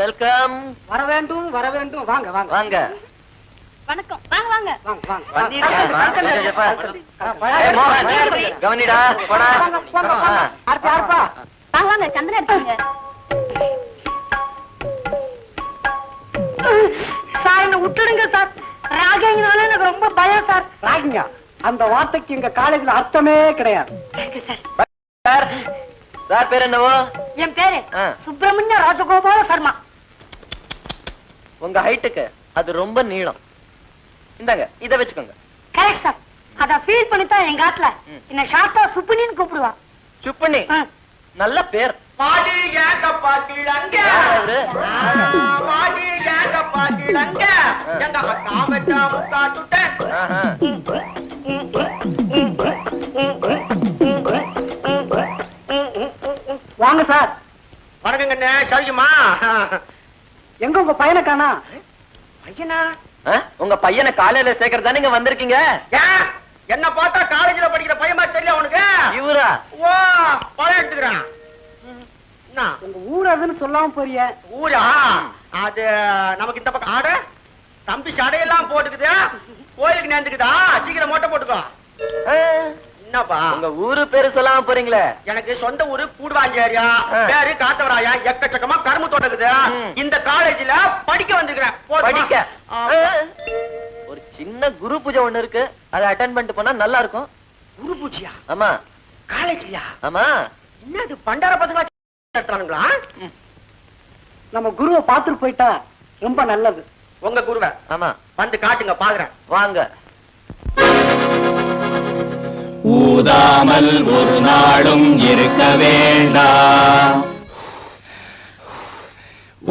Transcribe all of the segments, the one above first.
Welcome. வர வேண்டும் வர வேண்டும் வாங்க. வாங்க வாங்க. வணக்கம் வாங்க. வாங்க வாங்க. வாங்க. கவனிடா போடா. அடுத்து யாருப்பா? வாங்க வாங்க சந்தனம் எடுத்துங்க சார் என்ன விட்டுடுங்க சார். ராகேங்கனால எனக்கு ரொம்ப பயம் சார். ராகிங்க அந்த வார்த்தைக்கு எங்க காலேஜ்ல அர்த்தமே கிடையாது. சார் சார் பேர் என்னவோ? என் பேரு. சுப்பிரமணிய ராஜகோபால சர்மா. உங்க ஹைட்டுக்கு அது ரொம்ப நீளம். இந்தாங்க இத வச்சுக்கோங்க. கரெக்ட் சார் அத ஃபீல் பண்ணி தான் எங்க ஆத்துல. ம். என்ன ஷார்ட்டா சுப்பினின்னு கூப்பிடுவா சுப்பண்ணி ஆ. நல்ல பேர். மாடி ஏங்கப்பா கிழங்க? மாடி ஏங்கப்பா கிழங்க எங்க ஆஹா. வாங்க சார் வணக்கங்கண்ணே சௌக்கியமா? எங்க உங்க பையனை காணா? ஐயனா ஆ? உங்க பையனை காலையில சேர்க்கறதா நீங்க வந்திருக்கீங்க? ஏன் என்ன பார்த்தா காலேஜ்ல படிக்கிற பையன் மாதிரி தெரியல உனக்கு? இவரா? ஓ பழம் எடுத்துக்கிறான். என்ன? உங்க ஊர் அதுன்னு சொல்லாம போறிய. ஊரா? அது நமக்கு இந்த பக்கம் ஆட தம்பி சடையெல்லாம் போட்டுக்குது. கோயிலுக்கு நேர்ந்துக்குதா? சீக்கிரம் மொட்டை போட்டுக்கோ. என்னப்பா? உங்க ஊரு பேரு சொல்லாம போறீங்களே. எனக்கு சொந்த ஊரு கூடுவாஞ்சேரியா. பேரு காத்தவராயா? எக்கச்சக்கமா கரும்பு தோட்டக்குது ம். இந்த காலேஜ்ல படிக்க வந்திருக்கிறேன்? படிக்க. ஒரு சின்ன குரு பூஜை ஒண்ணு இருக்கு. அதை அட்டன் பண்ணிட்டு போனா நல்லா இருக்கும். குரு பூஜையா? ஆமா. காலேஜ்லயா? ஆமா. என்னது பண்டார பசங்களா நடத்துறானுங்களா? நம்ம குருவை பார்த்துட்டு போயிட்டா ரொம்ப நல்லது. உங்க குருவை ஆமா. வந்து காட்டுங்க பாக்குறேன். வாங்க. ஊதாமல் ஒரு நாளும் இருக்க வேண்டா.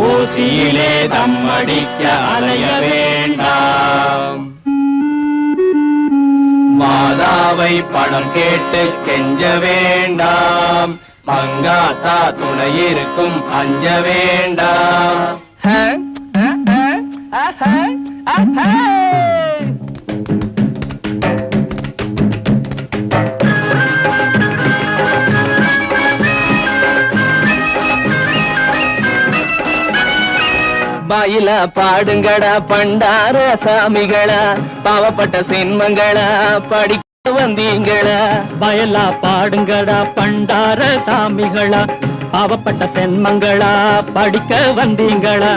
ஓசியிலே தம்மடிக்க அலைய வேண்டாம் மாதாவை பணம் கேட்டு கெஞ்ச வேண்டாம் பங்காத்தா துணை இருக்கும் அஞ்ச வேண்டாம் ஹ, அ, அ, பாயில பாடுங்கடா பண்டார சாமிகளா பாவப்பட்ட சின்மங்களா படி வந்தீங்களா? பயலா பாடுங்கடா பண்டார சாமிகளா பாவப்பட்ட சென்மங்களா படிக்க வந்தீங்களா?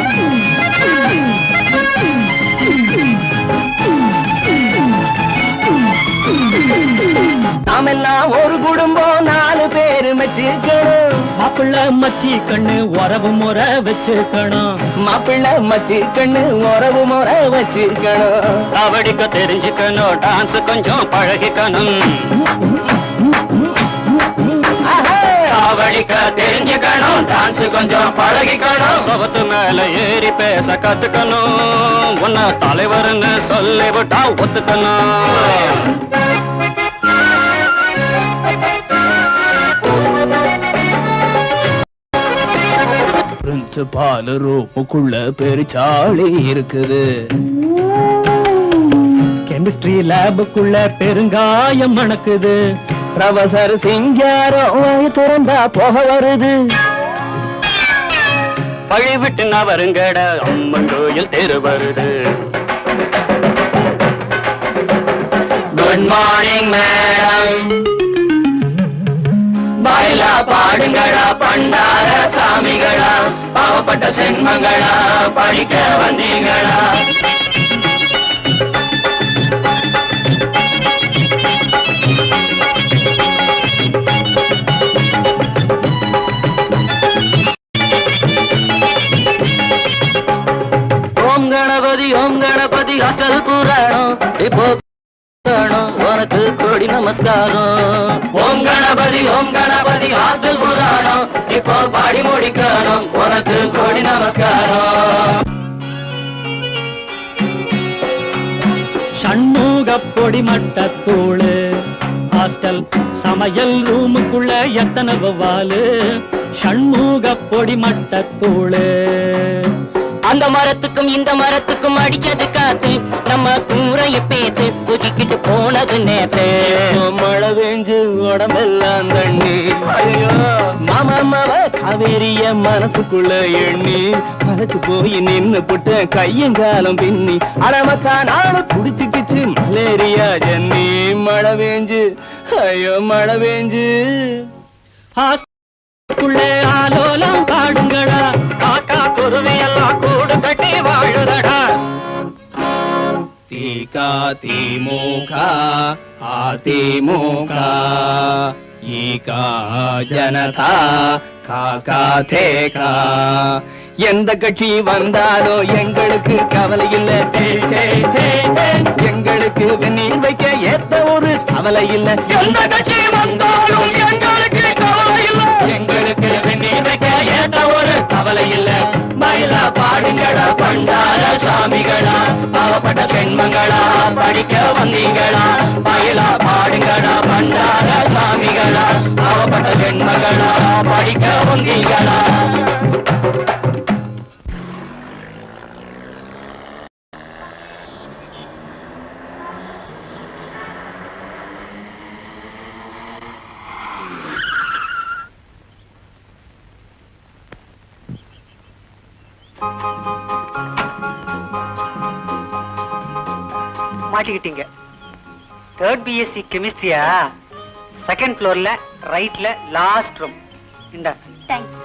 நாமெல்லாம் ஒரு குடும்பம் நாலு பேரு மெச்சிக்கணும் மாப்பிள்ள மச்சி கண்ணு உறவு முறை வச்சுக்கணும் மாப்பிள்ளை மச்சி கண்ணு உறவு முறை வச்சுக்கணும் அவடிக்க தெரிஞ்சுக்கணும் டான்ஸ் கொஞ்சம் பழகிக்கணும். அவடிக்க தெரிஞ்சுக்கணும் டான்ஸ் கொஞ்சம் பழகிக்கணும். சவத்து மேல ஏறி பேச கத்துக்கணும். உன்ன தலைவர்னு சொல்லிவிட்டா ஒத்துக்கணும். பிரின்சிபால் ரூமுக்குள்ள பெருச்சாளி இருக்குது. கெமிஸ்ட்ரி லேபுக்குள்ள பெருங்காயம் மணக்குது. ப்ரொஃபசர் சிங்காரம் திறந்தா போக வருது. பழி விட்டு நான் வருங்கட அம்மன் கோயில் தெரு வருது. குட் மார்னிங் மேடம் பாயிலா பாடுங்களா பண்டார சாமிகளா பாவப்பட்ட சென்மங்களா படிக்க வந்தீங்களா? ஓம் கணபதி ஓம் கணபதி ஹாஸ்டல் புராணம். இப்போ புராணம், உனக்கு கோடி நமஸ்காரம். ஓம் கணபதி ஓம் கணபதி ஹாஸ்டல் புராணம். இப்போ பாடி முடிக்கணும். உனக்கு கோடி நமஸ்காரம். சண்முக பொடி மட்டத்தூளு. ஹாஸ்டல் சமையல் ரூமுக்குள்ள எத்தனை வவ்வாலு சண்முக பொடி மட்டத்தூளு. அந்த மரத்துக்கும் இந்த மரத்துக்கும் அடிச்சது காத்து நம்ம கூரைய பேத்து ஒதுக்கிட்டு போனது நேத்து. மழை பெஞ்சு உடம்பெல்லாம் தண்ணி. ஐயோ. மாமா மாவ காவேரிய மனசுக்குள்ள எண்ணி மலைச்சு போய் நின்னு புட்ட கையங்காலம் பின்னி அடமக்கா நாடு குடிச்சுக்கிச்சு மலேரியா ஜன்னி. மழை பெஞ்சு ஐயோ மழை உள்ளே ஆலோலம் பாடுங்கடா குருவியெல்லாம் கூடு கட்டி வாழுதடா. தீகா திமுக அதிமுக ஈகா ஜனதா காக்கா தேகா எந்த கட்சி வந்தாலும் எங்களுக்கு கவலை இல்லை. எங்களுக்கு வெந்நீர் வைக்க ஏத்த ஒரு கவலை இல்லை. எந்த கட்சி வந்தாலும் எங்களுக்கு கவலை இல்லை. எங்களுக்கு வெந்நீர் வைக்க ஏத்த ஒரு கவலை இல்லை. மயிலா பாடுங்கடா பண்டார சாமிகளா பாவப்பட்ட பெண்மங்களா படிக்க வந்தீங்களா? மயிலா பாடுங்கடா பண்டார சாமிகளா பாவப்பட்ட பெண்மங்களா படிக்க வந்தீங்களா? மாட்டிக்கிட்டீங்க. தேர்ட் பிஎஸ்சி கெமிஸ்ட்ரியா செகண்ட் ஃப்ளோர்ல ரைட்ல லாஸ்ட் ரூம் இந்த. தேங்க்ஸ்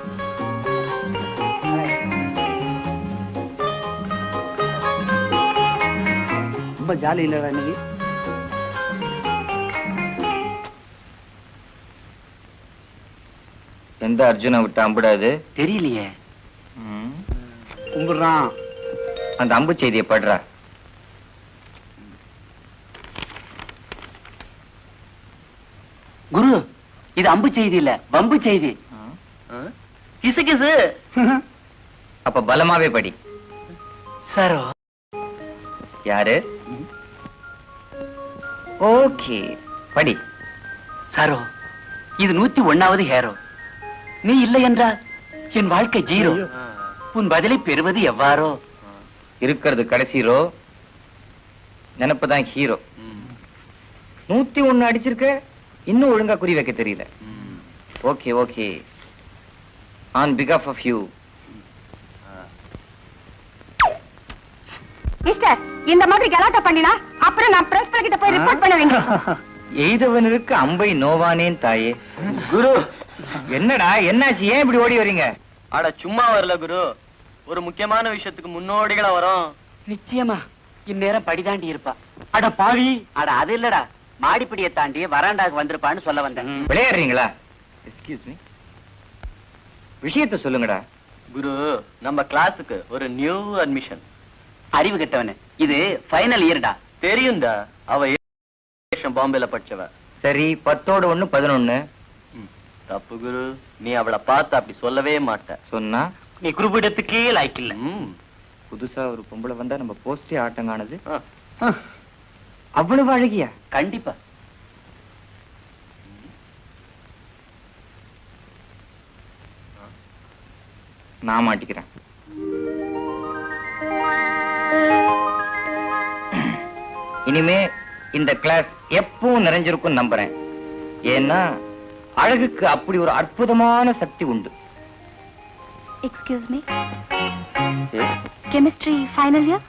ரொம்ப ஜாலி இல்லடா நீ. எந்த அர்ஜுனை விட்டு அம்பிடாது? தெரியலையே. கும்பிடுறான். அந்த அம்பு செய்தியை படுறா குரு இது அம்பு செய்தி இல்ல வம்பு செய்தி. கிசு கிசு. அப்ப பலமாவே படி. சாரோ. யாரு? ஓகே படி. சாரோ இது நூத்தி ஒண்ணாவது ஹேரோ. நீ இல்லை என்றால் என் வாழ்க்கை ஜீரோ. உன் பதிலை பெறுவது எவ்வாறோ. இருக்கிறது கடைசி ரோ. நினப்புதான் ஹீரோ. நூத்தி ஒண்ணு அடிச்சிருக்க? இன்னும் ஒழுங்கா குறி வைக்க தெரியல. ஓகே ஓகே ஆன் பிகாஃப் ஆஃப் யூ மிஸ்டர் இந்த மாதிரி கலாட்டா பண்ணினா அப்புறம் நான் பிரஸ் கிட்ட போய் ரிப்போர்ட் பண்ணுவீங்க எய்தவனுக்கு அம்பை நோவானேன் தாயே. குரு என்னடா என்னாச்சு? ஏன் இப்படி ஓடி வரீங்க? அட சும்மா வரல குரு. ஒரு முக்கியமான விஷயத்துக்கு முன்னோடிகளா வரோம். நிச்சயமா இந்நேரம் படிதாண்டி இருப்பா. அட பாவி. அட அது இல்லடா. மாடிப்படியை தாண்டி வராண்டாக்கு வந்திருப்பான்னு சொல்ல வந்தேன். விளையாடுறீங்களா? எக்ஸ்கியூஸ் மீ விஷயத்த சொல்லுங்கடா. குரு நம்ம கிளாஸுக்கு ஒரு நியூ அட்மிஷன் அறிவு கெட்டவனு. இது ஃபைனல் இயர்டா தெரியும்டா. அவ பாம்பேல படிச்சவ. சரி பத்தோட ஒண்ணு பதினொன்னு. தப்பு குரு. நீ அவளை பார்த்து அப்படி சொல்லவே மாட்ட. சொன்னா? நீ குறிப்பிடத்துக்கே லாய்க்கு இல்ல. ம். புதுசா ஒரு பொம்பளை வந்தா நம்ம போஸ்டே ஆட்டம் காணுது ஆ. அவ்வளவு அழகியா? கண்டிப்பா. நான் மாட்டிக்கிறேன். இனிமே இந்த கிளாஸ் எப்பவும் நிறைஞ்சிருக்கும் நம்புறேன். ஏன்னா அழகுக்கு அப்படி ஒரு அற்புதமான சக்தி உண்டு. Excuse me chemistry final year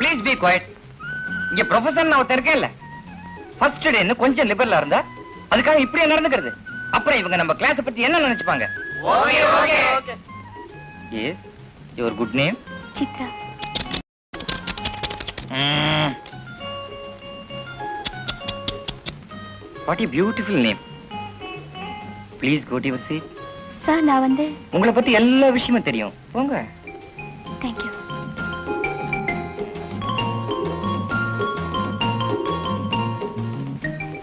please be quiet இங்க ப்ரொஃபசர் நான் ஒருத்தன் இருக்கேன்ல. ஃபர்ஸ்ட் டேன்னு கொஞ்சம் லிபரலா இருந்தா அதுக்காக இப்படியே நடந்துக்கிறது. அப்புறம் இவங்க நம்ம கிளாஸ் பத்தி என்ன நினைச்சுப்பாங்க? Yes your good name Chitra. What you beautiful name please go to your seat sir நான் வந்து உங்களை பத்தி எல்லா விஷயமும் தெரியும். போங்க. தேங்க்யூ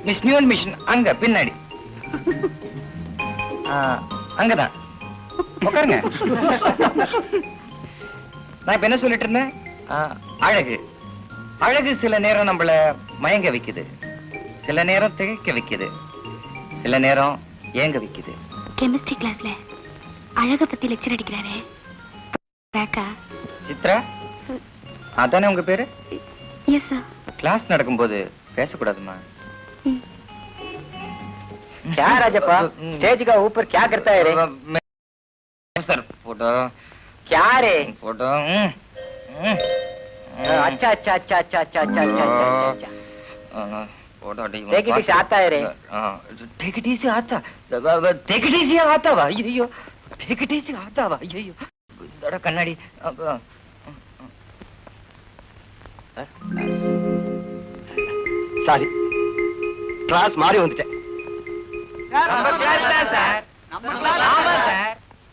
மிஸ் நியூன் மிஷன் அங்க பின்னாடி. அங்கதான். உட்காருங்க. நான் இப்ப என்ன சொல்லிட்டு இருந்தேன்? அழகு. அழகு சில நேரம் நம்மள மயங்க வைக்குது. சில நேரம் திகைக்க வைக்குது. சில நேரம் ஏங்க வைக்குது. கெமிஸ்ட்ரி கிளாஸ்ல அழக பத்தி லெக்சர் அடிக்கிறாரு. சித்ரா? அதானே உங்க பேரு? எஸ் சார் கிளாஸ் நடக்கும்போது பேசக்கூடாதுமா? क्या राजप्पा स्टेज का ऊपर क्या करता है रे सर फोटो क्या रे फोटो अच्छा अच्छा अच्छा अच्छा अच्छा अच्छा अच्छा अच्छा अच्छा फोटो Take it easy, आता है रे। टेक इट इजी आता टेक इट इजी आता वा ஐயோ टेक इट इजी आता वा ஐயோ தட கண்ணாடி அப்ப, சாரி கிளாஸ் மாறி வந்துட்டேன்.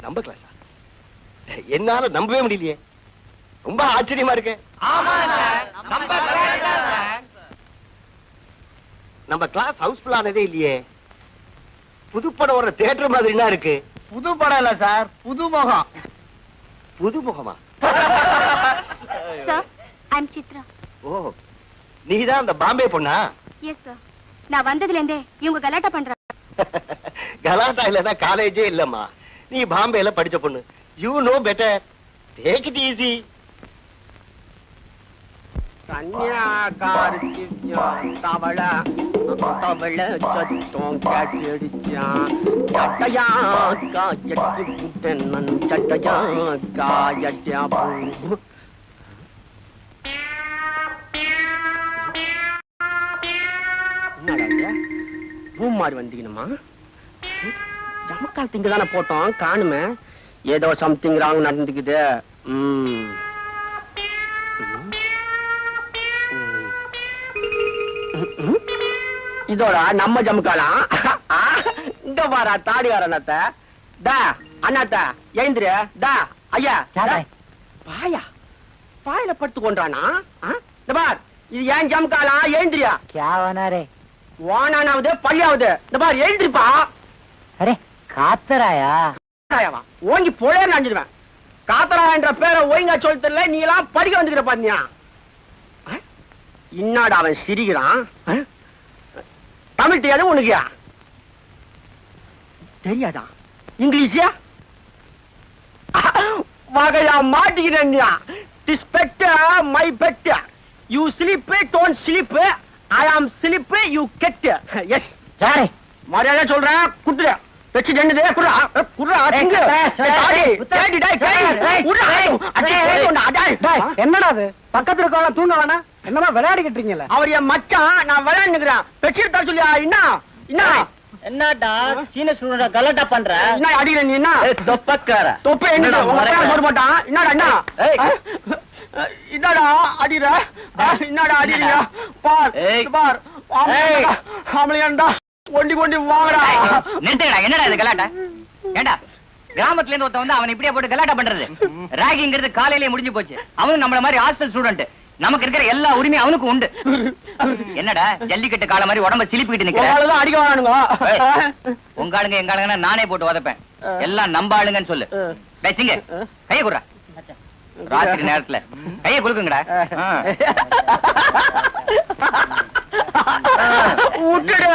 நம்ம கிளாஸா என்னால நம்பவே முடியலையே. ரொம்ப ஆச்சரியமா இருக்கு. நம்ம கிளாஸ் ஹவுஸ்ஃபுல் ஆனதே இல்லையே. புது படம் வர தியேட்டர் மாதிரினா இருக்கு. புது படம் இல்ல சார். புது முகம். புது முகமா? Sir I am Chitra. ஓ நீதான் அந்த பாம்பே பொண்ணா? எஸ் சார் நான் வந்ததுல இருந்தே இவங்க கலாட்டா பண்றாங்க கலாட்டா இல்லனா காலேஜே இல்லம்மா. நீ பாம்பேல படிச்ச பொண்ணு. You know better take it easy கன்னியாகாரிக்கு தவள தவள சத்தம் கேட்டுடுச்சான் சட்டையா காயட்டு புட்டன் சட்டையா காயட்டா பூ பூம் மாதிரி வந்தீங்கம்மா. ஜமக்கால் திங்க தானே போட்டோம் காணுமே. ஏதோ சம்திங் ராங் நடந்துக்குது. ம். இதோட நம்ம ஜமுக்காலா? இந்த பாரா தாடி அண்ணாத்த. டா அண்ணாத்த ஏந்திர. டா ஐயா. பாயா பாயில படுத்து கொண்டானா? இந்த பார் இது ஏன் ஜமுக்காலா? ஏந்திரியா? क्या ஓனானாவது பள்ளியாவது இந்த மாதிரி எழுந்திருப்பா. அரே காத்தராயா? ஓங்கி ஓங்கி போலே நினைஞ்சிடுவேன் காத்தராயன்ற பேரை ஒழுங்கா சொல்ல தெரியல நீ எல்லாம் படிக்க வந்துக்கிற பாத்தியா? இன்னாடா அவன் சிரிக்கிறான்? தமிழ் தெரியாது உனக்கியா? தெரியாதா? இங்கிலீஷியா? வகையா மாட்டிக்கிறேன் my பெட்ட you sleep don't sleep I am slip you get S யாரு? மரியாதை சொல்றேன் குத்துற. வச்சு குடுறா. அஹ், குடுறா திங்கு தேடி, டேய், கை, ஏய், குடுறா, ஏய், அடி, அடி, டேய். என்னடா அது? பக்கத்துல இருக்கவங்க தூங்க வேணா என்னமா விளையாடிக்கிட்டு இருக்கீங்களா அவர் என் மச்சான் நான் விளையாண்டுக்கிறேன் பெட்ஷீட் தர சொல்லியா? என்ன என்ன என்னடா? சீன ஸ்டூடெண்ட் கலாட்டா பண்ற? என்ன அடிக்கிற நீ என்ன தொப்பக்கார. தொப்பை என்ன என்னடா உங்க? பேர் போட மாட்டான் என்னடா என்ன என்னடா அடிற என்னடா அடிறீங்க பார் பார். ஆம்பளையாண்டா ஒண்டி கொண்டி வாங்கடா. நிறுத்துடா என்னடா இது கலாட்டா? ஏண்டா கிராமத்துல இருந்து ஒருத்தன் வந்து அவன் இப்படியே போட்டு கலாட்டா பண்றது? ராகிங்கிறது காலையிலேயே முடிஞ்சு போச்சு. அவனும் நம்மள மாதிரி ஹாஸ்டல் ஸ்டூடெண்ட் நமக்கு இருக்கிற எல்லா உரிமையும் அவனுக்கு உண்டு. என்னடா ஜல்லிக்கட்டு கால மாதிரி உடம்ப சிலிப்பிக்கிட்டு நிக்கிற? உங்களாலதான் அடிக்க வேணானுங்க உங்க ஆளுங்க எங்க ஆளுங்கன்னா நானே போட்டு உதப்பேன். எல்லாம் நம்ப ஆளுங்கன்னு சொல்லு. பேசுங்க கைய குடுறா. ராத்திரி நேரத்துல. கைய குடுக்குங்கடா ஆ. விட்டுடு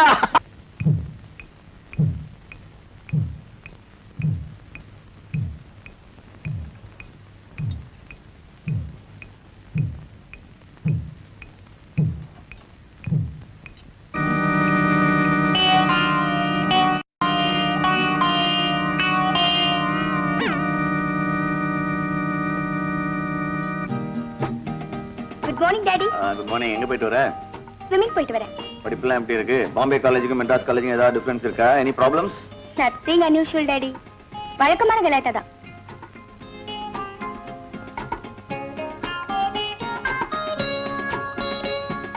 குட் மார்னிங் எங்க போயிட்டு வர? ஸ்விம்மிங் போயிட்டு வரேன். படிப்புலாம் எப்படி இருக்கு? பாம்பே காலேஜுக்கும் மெட்ராஸ் காலேஜுக்கும் ஏதாவது டிஃபரன்ஸ் இருக்கா? Any problems nothing unusual daddy வழக்கமான கலாட்டா தான்.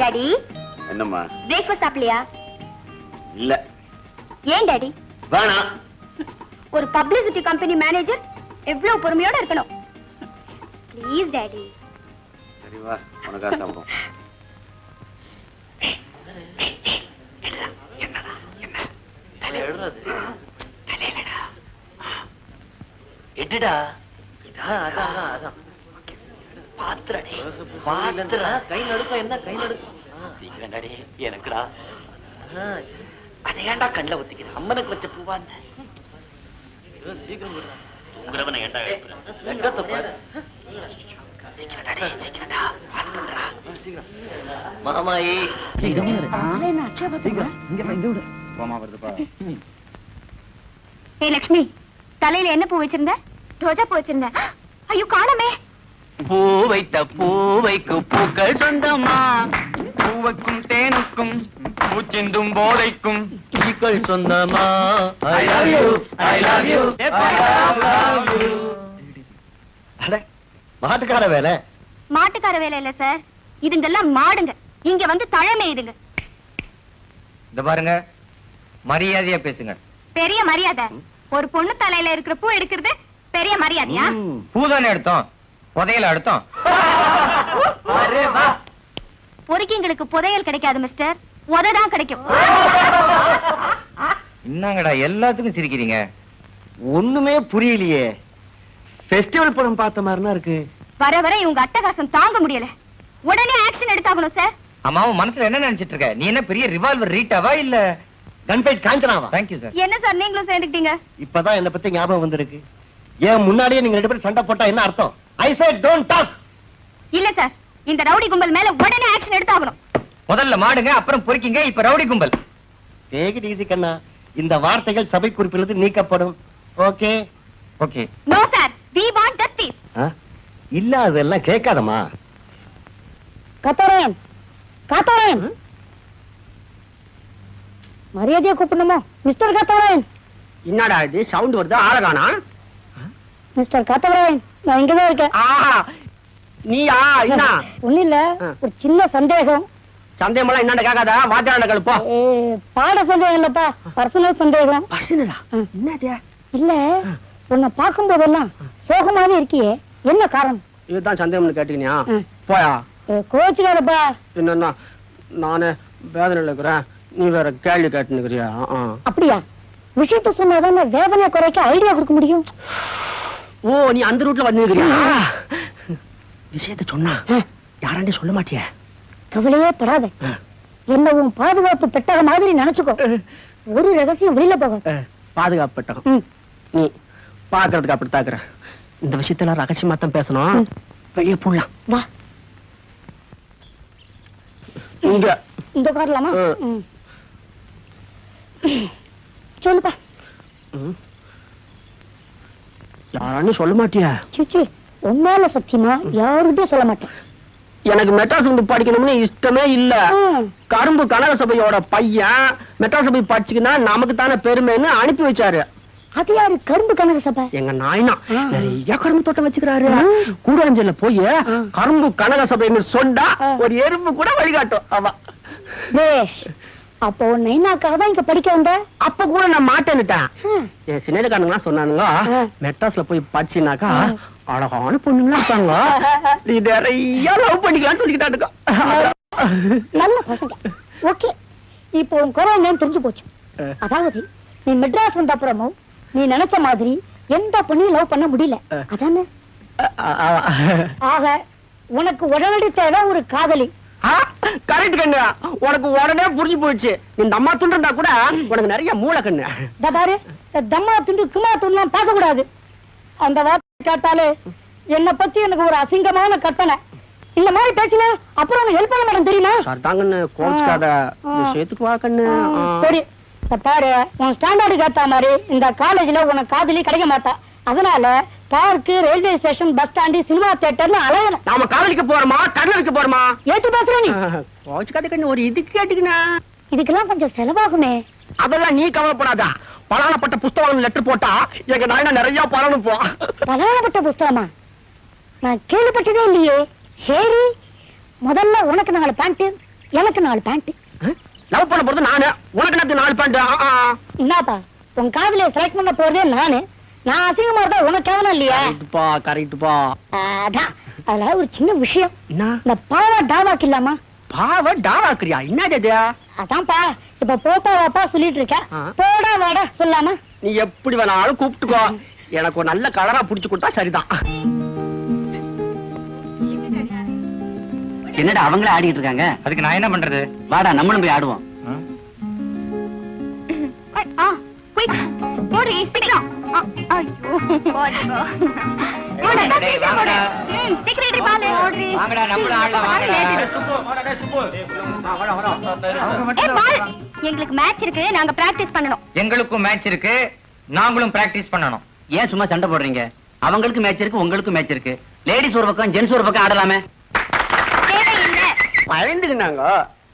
டாடி என்னம்மா? பிரேக்ஃபாஸ்ட் சாப்பிடலையா? இல்ல. ஏன் டாடி வேணாம் ஒரு பப்ளிசிட்டி கம்பெனி மேனேஜர் எவ்வளவு பொறுமையோட இருக்கணும். ப்ளீஸ் டாடி சரி வா உனக்கா சாப்பிடும் எட்டுடா அதான் அதான், கை நடுக்கம் என்ன? கை நடுக்கம் சீக்கிரம் டாடி எனக்குடா. அதை ஏன்டா கண்ணில் ஒத்திக்கிற? அம்மனுக்கு வச்ச பூவா சீக்கிரம் பாரு. மாமாயி ஏ லக்ஷ்மி தலையில என்ன பூ வச்சிருந்த ரோஜா பூ வச்சிருந்த ஐயோ காணமே பூ வைத்த பூவைக்கு பூக்கள் சொந்தமா பூவுக்கும் தேனுக்கும் பூச்சிந்தும் போதைக்கும் ஈக்கள் சொந்தமா I love you I love you மாட்டுக்கார வேலை? மாட்டுக்கார வேலை இல்ல சார் இதுங்கெல்லாம் மாடுங்க. இங்க வந்து தழமை இதுங்க இந்த பாருங்க மரியாதையா பேசுங்க. பெரிய மரியாதை. ஒரு பொண்ணு தலையில இருக்கிற பூ எடுக்கிறது பெரிய மரியாதையா? பூதானே எடுத்தோம். புதையல எடுத்தோம். பொறுக்கிங்களுக்கு புதையல் கிடைக்காது மிஸ்டர் உததான் கிடைக்கும். என்னங்கடா எல்லாத்துக்கும் சிரிக்கிறீங்க? ஒண்ணுமே புரியலையே. ஃபெஸ்டிவல் படம் பார்த்த மாதிரினா இருக்கு. வர வர இவங்க அட்டகாசம் தாங்க முடியல. உடனே ஆக்ஷன் எடுத்தாகணும் சார் அம்மாவும் மனசுல என்ன நினைச்சிட்டு இருக்க? நீ என்ன பெரிய ரிவால்வர் ரீட்டாவா இல்ல கன்பைட் காஞ்சனாவா? தேங்க்யூ சார் என்ன சார் நீங்களும் சேர்ந்துக்கிட்டீங்க. இப்பதான் என்ன பத்தி ஞாபகம் வந்திருக்கு. ஏன் முன்னாடியே நீங்க ரெண்டு பேரும் சண்டை போட்டா என்ன அர்த்தம்? ஐ said டோன்ட் டாக் இல்ல சார் இந்த ரவுடி கும்பல் மேல உடனே ஆக்ஷன் எடுத்தாகணும். முதல்ல மாடுங்க அப்புறம் பொறுக்கிங்க. இப்ப ரவுடி கும்பல். டேக் இட் ஈஸி கண்ணா. இந்த வார்த்தைகள் சபை குறிப்பிலிருந்து நீக்கப்படும். Okay okay no sir we want justice இல்ல அதெல்லாம் கேட்காதமா கத்தாராயன் காத்தாராயன் மரியாதையா கூப்பிடணுமா? மிஸ்டர் காத்தாராயன் என்னடா இது? சவுண்ட் வருது? ஆளகானா? மிஸ்டர் காத்தாராயன் நான் இங்கதான் இருக்கேன். ஆஹா! நீயா? என்ன ஒண்ணு இல்ல. ஒரு சின்ன சந்தேகம். சந்தேகமெல்லாம் என்னடா கேட்காத. வாத்தியாண்ட கழுப்போ பாட சந்தேகம் இல்லப்பா. பர்சனல் சந்தேகம். பர்சனலா. என்னது? இல்ல உன்னை பார்க்கும் போதெல்லாம் சோகமாவே இருக்கியே. என்ன காரணம்? இதுதான் சந்தேகம்னு கேட்டீங்கயா. போயா? ஏ, கோச்சுக்காதப்பா. என்னன்னா நானே வேதனையில இருக்கிறேன். நீ வேற கேள்வி கேட்டுனுக்கிறியா அப்படியா? விஷயத்த சொன்னாதான் வேதனை குறைக்க ஐடியா கொடுக்க முடியும்? ஓ நீ அந்த ரூட்ல வந்துக்கிறியா விஷயத்த சொன்னா யாராண்டி சொல்ல மாட்டியே? கவலையே படாத. என்ன உன் பாதுகாப்பு பெட்டக மாதிரி நினைச்சுக்கோ. ஒரு ரகசியம் வெளியில போகும் பாதுகாப்பு பெட்டகம். நீ பாக்குறதுக்கு அப்படி தாக்குற இந்த விஷயத்துல ரகசியமா தான் பேசணும். வெளியே போடலாம் வா. இங்க. இந்த காரலாமா ம். சொல்லுப்பா. யாரான்னு சொல்ல மாட்டியா? சிச்சி உண்மையில சத்தியமா யாருகிட்டயும் சொல்ல மாட்டேன். எனக்கு மெட்ராஸ் வந்து படிக்கணும்னு இஷ்டமே இல்ல. கரும்பு கனக சபையோட பையன் மெட்ராஸ் போய் படிச்சுக்கினா நமக்கு தானே பெருமைன்னு அனுப்பி வச்சாரு. அது யாரு கரும்பு கனக சபை எங்க நாயனா. நிறைய கரும்பு தோட்டம் வச்சுக்கிறாரு ஆ. கூடாஞ்சல்ல போய். கரும்பு கனக சபைன்னு சொன்னா. ஒரு எறும்பு கூட வழிகாட்டும் அவ அப்போ நைனாக்காக தான் இங்க படிக்க வந்த அப்ப கூட நான் மாட்டேன்னுட்டேன். என் சின்னதுக்காரங்க சொன்னானுங்க. மெட்ராஸ்ல போய் படிச்சுனாக்கா. அழகான பொண்ணுங்களா இருப்பாங்க நீ நிறைய லவ் பண்ணிக்கலாம்னு சொல்லிக்கிட்டானுங்க நல்ல ஓகே இப்போ உன் குறை என்னன்னு தெரிஞ்சு போச்சு. அதாவது நீ மெட்ராஸ் வந்த அப்புறமும் நீ நினைச்ச மாதிரி எந்த பொண்ணையும் லவ் பண்ண முடியல. அதானே? ஆக உனக்கு உடனடி தேவை ஒரு காதலி. கரெக்ட் கண்ணு. உனக்கு உடனே புரிஞ்சு போயிடுச்சு. இந்த அம்மா துண்டுருந்தா கூட உனக்கு நிறைய மூளை கண்ணு. பாரு தம்மா துண்டு குமா துண்டுலாம் பார்க்க கூடாது அந்த வார்த்தை கேட்டாலே என்னை பத்தி எனக்கு ஒரு அசிங்கமான கற்பனை. இந்த மாதிரி பேசினா அப்புறம் ஹெல்ப் பண்ண மாட்டேன் தெரியுமா? சரிதாங்கண்ணு கோச்சுக்காத. விஷயத்துக்கு வா கண்ணு. சரி. பாரு உன் ஸ்டாண்டர்டுக்கு ஏத்த மாதிரி இந்த காலேஜ்ல உனக்கு காதலி கிடைக்க மாட்டா. அதனால park railway station bus stand cinema தியேட்டர்னு அலையணும். நாம காதலிக்க போறோமா கடலுக்கு போறோமா ஏத்து பேசுற நீ? ஒரு இதுக்கு கேட்டுக்கினா இதுக்கெல்லாம் கொஞ்சம் செலவாகுமே. அதெல்லாம் நீ கவலைப்படாத. பலானப்பட்ட புஸ்தகம் லெட்டர் போட்டா எங்க நாயனா நிறைய பலனும் போ. பலவரப்பட்ட புஸ்தகமா? நான் கேள்விப்பட்டதே இல்லையே. சரி முதல்ல உனக்கு நாலு பேண்ட் எனக்கு நாலு பேண்ட் லவ் பண்ண போறது நானு. உனக்கு எனக்கு நாலு பேண்ட் என்னப்பா உன் காதலிய செலக்ட் பண்ண போறதே நானு. நான் அசிங்கமா இருந்தா உனக்கு கேவலம் இல்லையா? கரெக்ட்பா கரெக்ட்பா அதான். அதுல ஒரு சின்ன விஷயம். இந்த பாவா டாவாக்கு இல்லாமா. பாவ டாவாக்குறியா? என்னது அதான்ப்பா இப்ப போப்பா வாப்பா சொல்லிட்டு இருக்க. போடா வாடா சொல்லாம. நீ எப்படி வேணாலும் கூப்பிட்டுக்கோ. எனக்கு ஒரு நல்ல கலரா புடிச்சு கொடுத்தா சரிதான். என்னடா அவங்களே ஆடிட்டு இருக்காங்க? அதுக்கு நான் என்ன பண்றது? வாடா நம்மளும் போய் ஆடுவோம். எங்களுக்கு மேட்ச் இருக்கு. நாங்க பிராக்டிஸ் பண்ணணும். எங்களுக்கும் மேட்ச் இருக்கு. நாங்களும் பிராக்டிஸ் பண்ணணும். ஏன் சும்மா சண்டை போடுறீங்க? அவங்களுக்கு மேட்ச் இருக்கு உங்களுக்கு மேட்ச் இருக்கு. லேடிஸ் ஒரு பக்கம் ஜென்ஸ் ஒரு பக்கம் ஆடலாமே. பயந்துக்கினாங்க.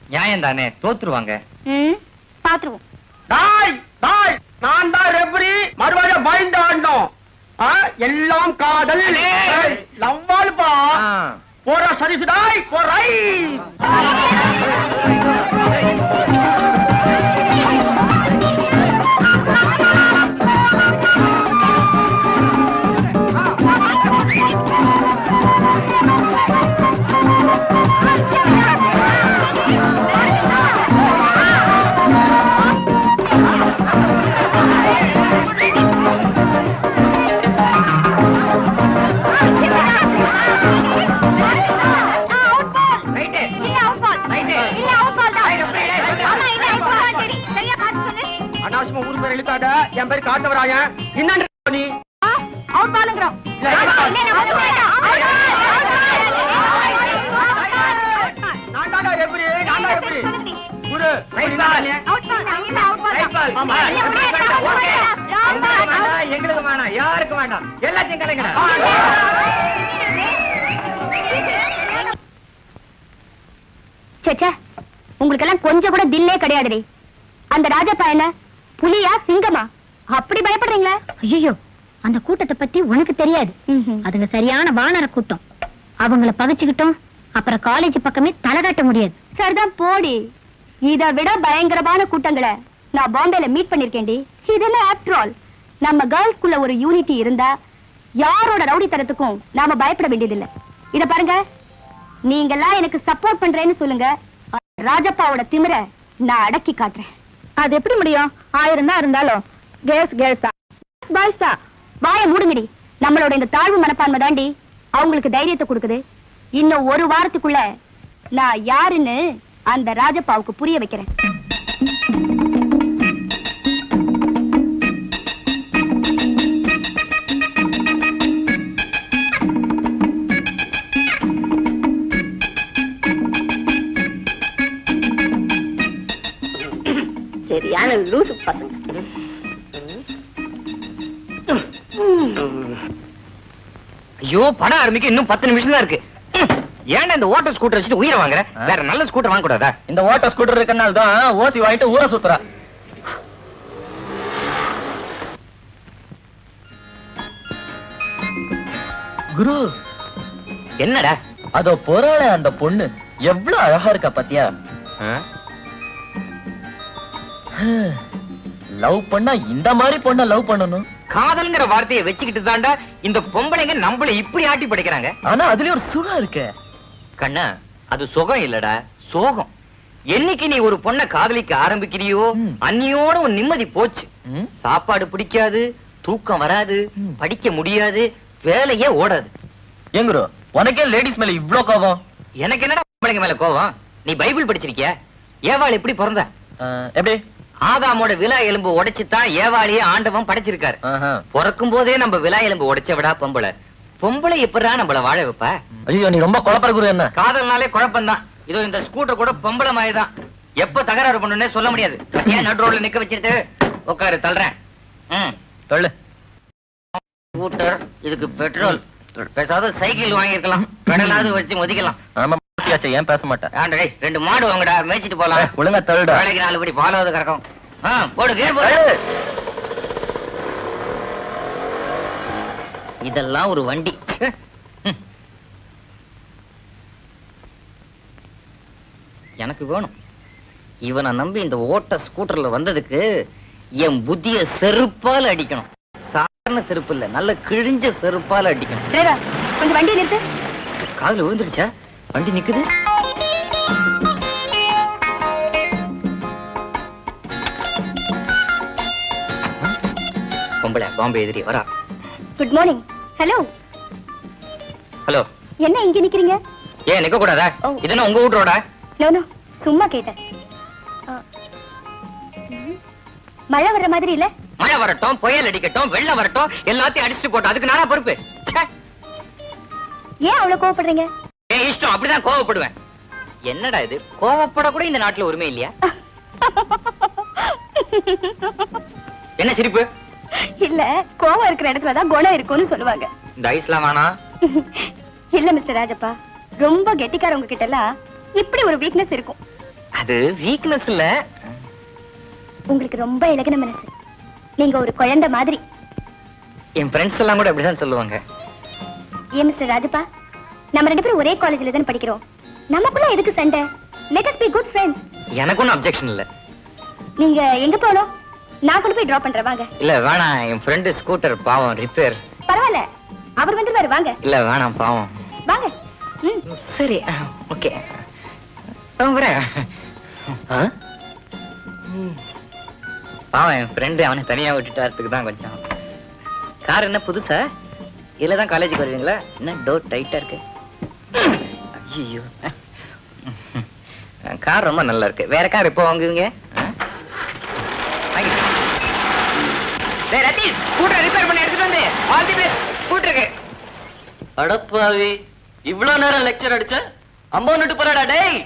நியாயம் தானே தோத்துருவாங்க. ம் பாத்துருவோம். டாய் டாய் நான் தான் ரெஃபரி மறுபடியும் பயந்து ஆடணும் ஆ, எல்லாம் காதல். லவ்வாலுப்பா போற சரிசு டாய் போறை தெரியாது அதுங்க சரியான வானர கூட்டம். அவங்கள பகைச்சுக்கிட்டோம். அப்புறம் காலேஜ் பக்கமே தலை காட்ட முடியாது. சரிதான் போடி. இதை விட பயங்கரமான கூட்டங்களை நான் பாம்பேல மீட் பண்ணிருக்கேன்டி. இதெல்லாம் ஆஃப்டர் ஆல் நம்ம கேர்ள்ஸ்குள்ள ஒரு யூனிட்டி இருந்தா யாரோட ரவுடித்தனத்துக்கும் நாம பயப்பட வேண்டியதில்லை. இத பாருங்க. நீங்கெல்லாம் எனக்கு சப்போர்ட் பண்றேன்னு சொல்லுங்க. ராஜப்பாவோட திமிர நான் அடக்கி காட்டுறேன். அது எப்படி முடியும்? ஆயிரம் தான் இருந்தாலும். கேஸ் கேஸா பாய்ஸா வாய மூடுங்கடி. நம்மளோட இந்த தாழ்வு மனப்பான்மை தாண்டி அவங்களுக்கு தைரியத்தை கொடுக்குது. இன்னும் ஒரு வாரத்துக்குள்ள நான் யாருன்னு அந்த ராஜப்பாவுக்கு புரிய வைக்கிறேன். சரியான லூசு பசங்க. ஐயோ படம் ஆரம்பிக்க இன்னும் பத்து நிமிஷம் தான் இருக்கு. ஏன்டா இந்த ஓட்டர் ஸ்கூட்டர் வச்சுட்டு உயிரை வாங்குற? வேற நல்ல ஸ்கூட்டர் வாங்க கூடாதா இந்த ஓட்ட ஸ்கூட்டர் இருக்கனால தான் ஓசி வாங்கிட்டு ஊரை சுத்துறா. குரு என்னடா? அதோ பொறாள அந்த பொண்ணு. எவ்வளவு அழகா இருக்கா பாத்தியா? லவ் பண்ணா இந்த மாதிரி பொண்ண லவ் பண்ணணும். காதல்ங்கிற வார்த்தையை வச்சுக்கிட்டு தாண்டா இந்த பொம்பளைங்க நம்மள இப்படி ஆட்டி படைக்கிறாங்க. ஆனா அதுலயும் ஒரு சுகம் இருக்கு. கண்ணா அது சுகம் இல்லடா சோகம். என்னைக்கு நீ ஒரு பொண்ண காதலிக்க ஆரம்பிக்கிறியோ. அன்னியோட உன் நிம்மதி போச்சு? சாப்பாடு பிடிக்காது தூக்கம் வராது. படிக்க முடியாது வேலையே ஓடாது. ஏன் குரு உனக்கே லேடிஸ் மேல இவ்ளோ கோபம்? எனக்கு என்னடா பொம்பளைங்க மேல கோவம் நீ பைபிள் படிச்சிருக்கியா? ஏவாள் எப்படி பிறந்தா? எப்படி? ஆதாமோட விலா எலும்பு உடைச்சுதான் ஏவாளியே ஆண்டவன் படைச்சிருக்காரு. பிறக்கும் போதே நம்ம விலா எலும்பு உடைச்ச விடா பொம்பளை. பொம்பளை எப்படா நம்மள வாழ வைப்ப? ஐயோ நீ ரொம்ப என்ன? காதல்னாலே குழப்பம்தான். இதோ இந்த ஸ்கூட்டர் கூட பொம்பளை மாதிரி தான் எப்ப தகராறு பண்ணுனே சொல்ல முடியாது. ஏன் நடு ரோட்ல நிக்க வச்சிட்டு உட்காரு தள்ளுறேன். ம். சொல்லு ஸ்கூட்டர் இதுக்கு பெட்ரோல் பேசாத சைக்கிள் வாங்கியிருக்கலாம். கடலாவது வச்சு மதிக்கலாம். ஆமா மனசியாச்சே, ஏன் பேச மாட்டேன்? ரெண்டு மாடு வாங்கடா மேய்ச்சிட்டு போலாம். ஒழுங்கா தள்ளுடா. வேலைக்கு நாலு படி பாலாவது கறக்கும் ஆ போடு கேர் போடு. இதெல்லாம் ஒரு வண்டி. எனக்கு வேணும். இவனை நம்பி இந்த ஓட்ட ஸ்கூட்டர்ல வந்ததுக்கு என் புத்திய செருப்பால் அடிக்கணும். சாதாரண செருப்பு இல்ல நல்ல கிழிஞ்ச செருப்பால் அடிக்கணும். கொஞ்சம் வண்டியை நிறுத்து. காதுல விழுந்துருச்சா வண்டி நிக்குது. பொம்பளை பாம்பே எதிரி வரா. குட் மார்னிங் ஹலோ ஹலோ என்ன இங்க நிக்கிறீங்க? ஏன் நிக்க கூடாதா ஓ. இதுன்னா உங்க வீட்டோட நோ நோ சும்மா கேட்டேன். மழை வர்ற மாதிரி இல்ல? மழை வரட்டும் புயல் அடிக்கட்டும் வெள்ளம் வரட்டும் எல்லாத்தையும் அடிச்சுட்டு போட்டோம் அதுக்கு நானா பொறுப்பு. ஏன் அவ்வளவு கோவப்படுறீங்க? என் இஷ்டம் அப்படிதான் கோவப்படுவேன். என்னடா இது? கோவப்பட கூட இந்த நாட்டுல உரிமை இல்லையா? என்ன சிரிப்பு? இல்ல கோவம் இருக்கிற இடத்துலதான் குணம் இருக்கும்னு சொல்லுவாங்க. இந்த ஐஸ்லாம் இல்ல மிஸ்டர் ராஜப்பா ரொம்ப கெட்டிக்காரவங்க கிட்ட எல்லாம் இப்படி ஒரு வீக்னஸ் இருக்கும். அது வீக்னஸ் இல்ல. உங்களுக்கு ரொம்ப இலகின மனசு. நீங்க ஒரு குழந்தை மாதிரி. என் ஃப்ரெண்ட்ஸ் எல்லாம் கூட அப்படிதான் சொல்லுவாங்க. ஏன் மிஸ்டர் ராஜப்பா? நம்ம ரெண்டு பேரும் ஒரே காலேஜ்ல தான் படிக்கிறோம். நமக்குள்ள எதுக்கு சண்டை? Let us be good friends எனக்கு ஒன்றும் அப்செக்ஷன் இல்ல. நீங்க எங்க போகணும்? நான் கொண்டு போய் டிராப் பண்றேன் வாங்க. இல்ல வேணாம் என் ஃப்ரெண்டு ஸ்கூட்டர் பாவம் ரிப்பேர் பரவாயில்ல. அவர் வந்துருவாரு வாங்க. இல்ல வேணாம் பாவம். வாங்க. ம். சரி ஓகே. வரேன். பாவம் என் ஃப்ரெண்டு அவனை தனியா விட்டுட்டாரத்துக்கு தான் கொஞ்சம். கார் என்ன புதுசா? இதுல தான் காலேஜுக்கு வருவீங்களா? என்ன டோர் டைட்டா இருக்கு? ஐயோ கார் ரொம்ப நல்லா இருக்கு. வேற கார் இப்போ வாங்குவீங்க? ஆ? வாங்கிட்டு. ஸ்கூட்டர் ரிப்பேர் பண்ணி எடுத்துட்டு வந்து. ஆல் தி பெஸ்ட் ஸ்கூட்டருக்கு அடப்பாவி. இவ்வளவு நேரம் லெக்சர் அடிச்ச? அம்பா நட்டு போறாடா டேய்.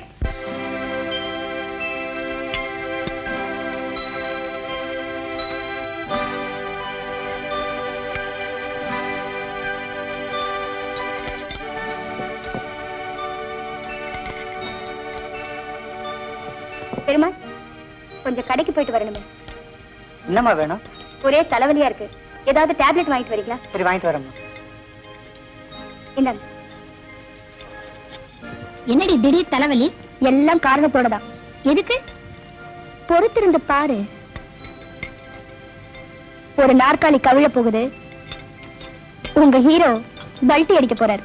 கொஞ்சம் கடைக்கு போயிட்டு வரணுமே. என்னம்மா வேணும்? ஒரே தலைவலியா இருக்கு. ஏதாவது டேப்லெட் வாங்கிட்டு வரீங்களா? சரி வாங்கிட்டு வரேம்மா. இந்தாங்க. என்னடி திடீர் தலைவலி? எல்லாம் காரணத்தோட தான் எதுக்கு? பொறுத்திருந்து பாரு. ஒரு நாற்காலி கவிழ போகுது. உங்க ஹீரோ பல்ட்டி அடிக்க போறாரு.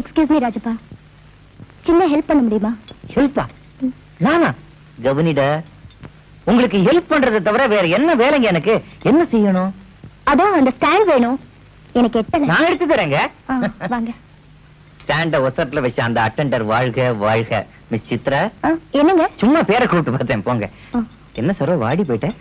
Excuse me Rajappa. சின்ன ஹெல்ப் பண்ண முடியுமா? ஹெல்ப்பா நானா? கவனிட உங்களுக்கு ஹெல்ப் பண்றதை தவிர வேற என்ன வேலைங்க எனக்கு? என்ன செய்யணும்? அதான் அந்த ஸ்டாண்ட் வேணும். எனக்கு எட்டல. நான் எடுத்து தரேங்க. வாங்க. ஸ்டாண்ட ஒசட்ல வச்ச அந்த அட்டெண்டர் வாழ்க வாழ்க. மிஸ் சித்ரா? என்னங்க? சும்மா பேரை கூப்பிட்டு பார்த்தேன் போங்க. என்ன சொல்ற வாடி போயிட்டேன்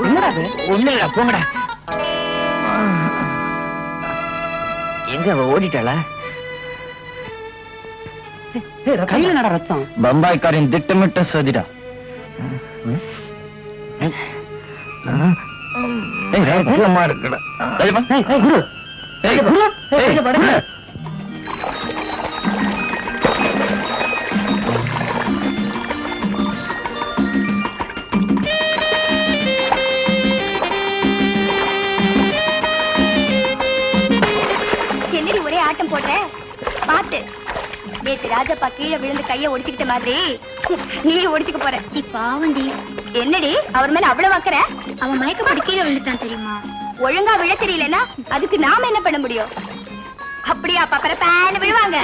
ஒண்ணு போங்கடா எங்க அவ ஓடிட்டாளா கையில நட ரத்தம் பம்பாய்க்காரின் திட்டமிட்ட சதிடா இருக்குடா குரு குரு நேத்து ராஜப்பா கீழே விழுந்து கைய ஒடிச்சுக்கிட்ட மாதிரி. நீ ஒடிச்சுக்க போற. பாவண்டி. என்னடி? அவர் மேல அவ்வளவு வைக்கிற? அவன் மயக்க போட்டு கீழே விழுந்துட்டான் தெரியுமா? ஒழுங்கா விழ தெரியலன்னா அதுக்கு நாம என்ன பண்ண முடியும்? அப்படியா பாப்பற பேன விழுவாங்க.